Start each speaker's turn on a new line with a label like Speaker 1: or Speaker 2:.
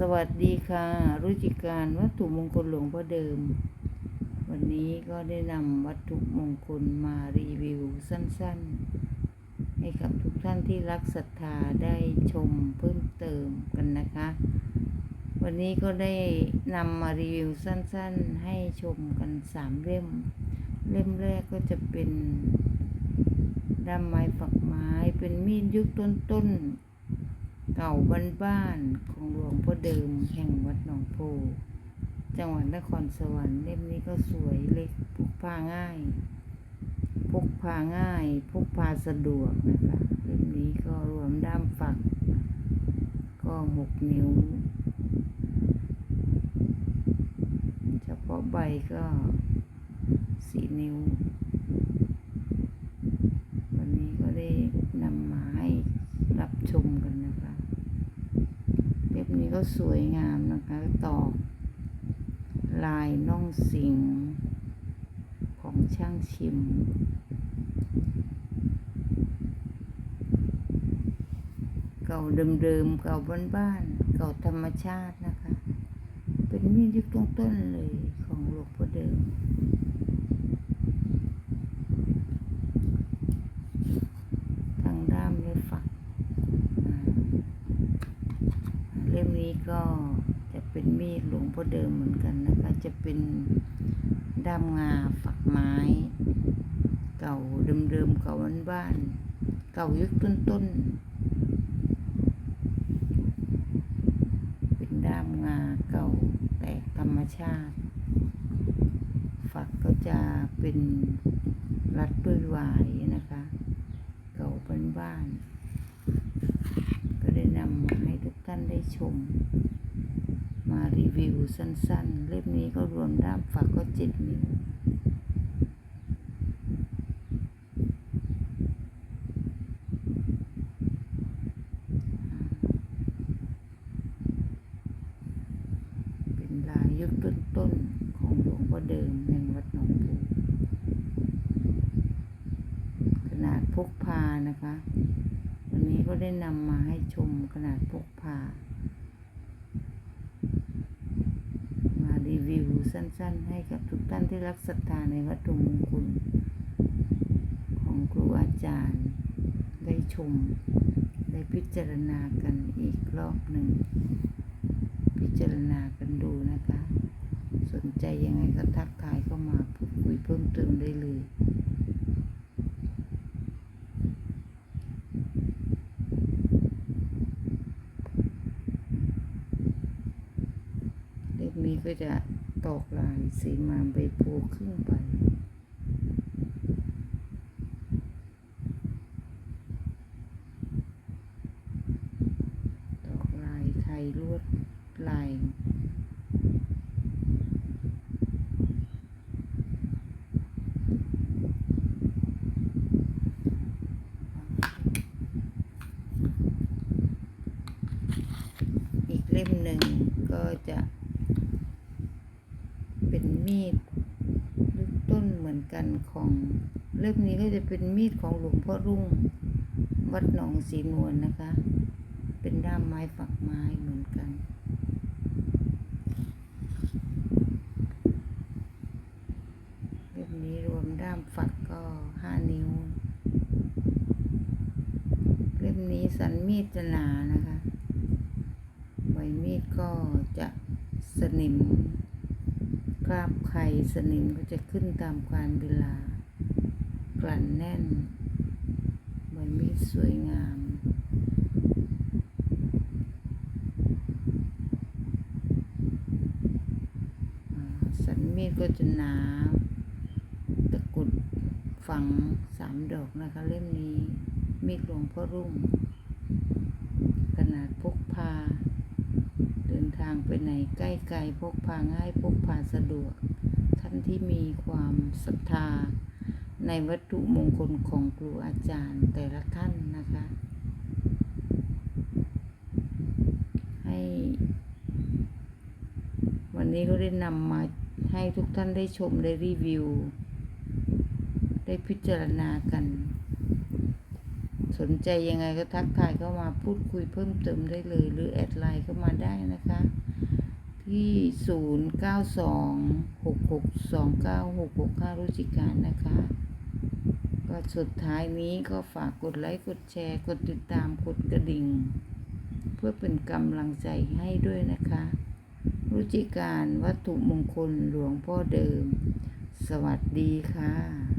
Speaker 1: สวัสดีค่ะ รุจิการวัตถุมงคลหลวงพ่อเดิม วันนี้ก็ได้นำวัตถุมงคลมารีวิวสั้นๆ ให้กับทุกท่านที่รักศรัทธาได้ชมเพิ่มเติมกันนะคะ วันนี้ก็ได้นำมารีวิวสั้นๆ ให้ชมกันสามเล่ม เล่มแรกก็จะเป็นด้ามไม้ฝักไม้เป็นมีดยุคต้นๆ เก่าบ้านๆของหลวงพ่อเดิมแห่งวัดหนองโพ จังหวัดนครสวรรค์เล่มนี้ก็สวยเล็กพกพาง่าย พกพาง่าย พกพาสะดวกนะคะเล่มนี้ก็รวมด้ามฝัก ก็หกนิ้ว เฉพาะใบก็สี่นิ้ว วันนี้ก็ได้นำมาให้รับชมกันนะคะเล่มนี้ ก็สวยงามนะคะตอกลายน่องสิงของช่างชิม เก่าเดิมๆ เก่าบ้านๆ เก่าธรรมชาตินะคะ เป็นมีดยุคต้นๆเลยของหลวงพ่อเดิม ทางด้ามและฝักอ่าเล่มนี้ก็จะ เป็นมีดหลวงพ่อเดิมเหมือนกันนะคะ จะเป็นด้ามงาฝักไม้ เก่าเดิมๆเก่าบ้านๆเก่ายุคต้นๆ เป็นด้ามงาเก่าแตกธรรมชาติ ฝักก็จะเป็นรัดเปื้อยวายนะคะ เก่าบ้านๆก็ได้นำมาให้ทุกท่านได้ชม มารีวิวสั้นๆ เล่มนี้ก็รวมด้ามฝักก็เจ็ดนิ้วเป็นลายยุคต้นๆของหลวงพ่อเดิมแห่งวัดหนองปูขนาดพกพานะคะ วันนี้ก็ได้นำมาให้ชมขนาดพกพามารีวิว สั้น ๆ ให้กับทุกท่านที่รักศรัทธาในวัตถุมงคลของครูอาจารย์ ได้ชม ได้พิจารณากันอีกรอบหนึ่ง พิจารณากันดูนะคะ สนใจยังไงก็ทักทายเข้ามาพูดคุยเพิ่มเติมได้เลยเล็บนี้ก็จะ ตอกลายสีมาใบโพครึ่งใบ ตอกลายไทยลวดลาย อีกเล่มหนึ่งก็จะเป็นมีดลูกต้นเหมือน กันของเล่มนี้ก็จะเป็นมีดของหลวงพ่อรุ่ง วัดหนองสีนวลนะคะ เป็นด้ามไม้ฝักไม้เหมือนกัน เล่มนี้รวมด้ามฝักก็ห้านิ้ว เล่มนี้สันมีดจะหนานะคะใบมีดก็จะสนิม คราบไข่สนิมก็จะขึ้นตามกาลเวลา กลั่นแน่นใบมีดสวยงามสันมีดก็จะหนาตะกุดฝังสามดอกนะคะ เล่มนี้มีดหลวงพ่อรุ่ง ขนาดพกพาางไปไหนใกล้ไกลพกพาง่ายพกพาสะดวก ท่านที่มีความศรัทธา ในวัตถุมงคลของครูอาจารย์แต่ละท่านนะคะ ให้ วันนี้ก็ได้นำมาให้ทุกท่านได้ชมได้รีวิว ได้พิจารณากัน สนใจยังไงก็ทักทายเข้ามาพูดคุยเพิ่มเติมได้เลย หรือแอดไลน์เข้ามาได้นะคะ ที่ 0 9 2 6 6 2 9 6 6 5 รุจิการนะคะ ก็สุดท้ายนี้ก็ฝากกดไลค์ กดแชร์ กดติดตาม กดกระดิ่ง เพื่อเป็นกำลังใจให้ด้วยนะคะ รุจิการวัตถุมงคลหลวงพ่อเดิม สวัสดีค่ะ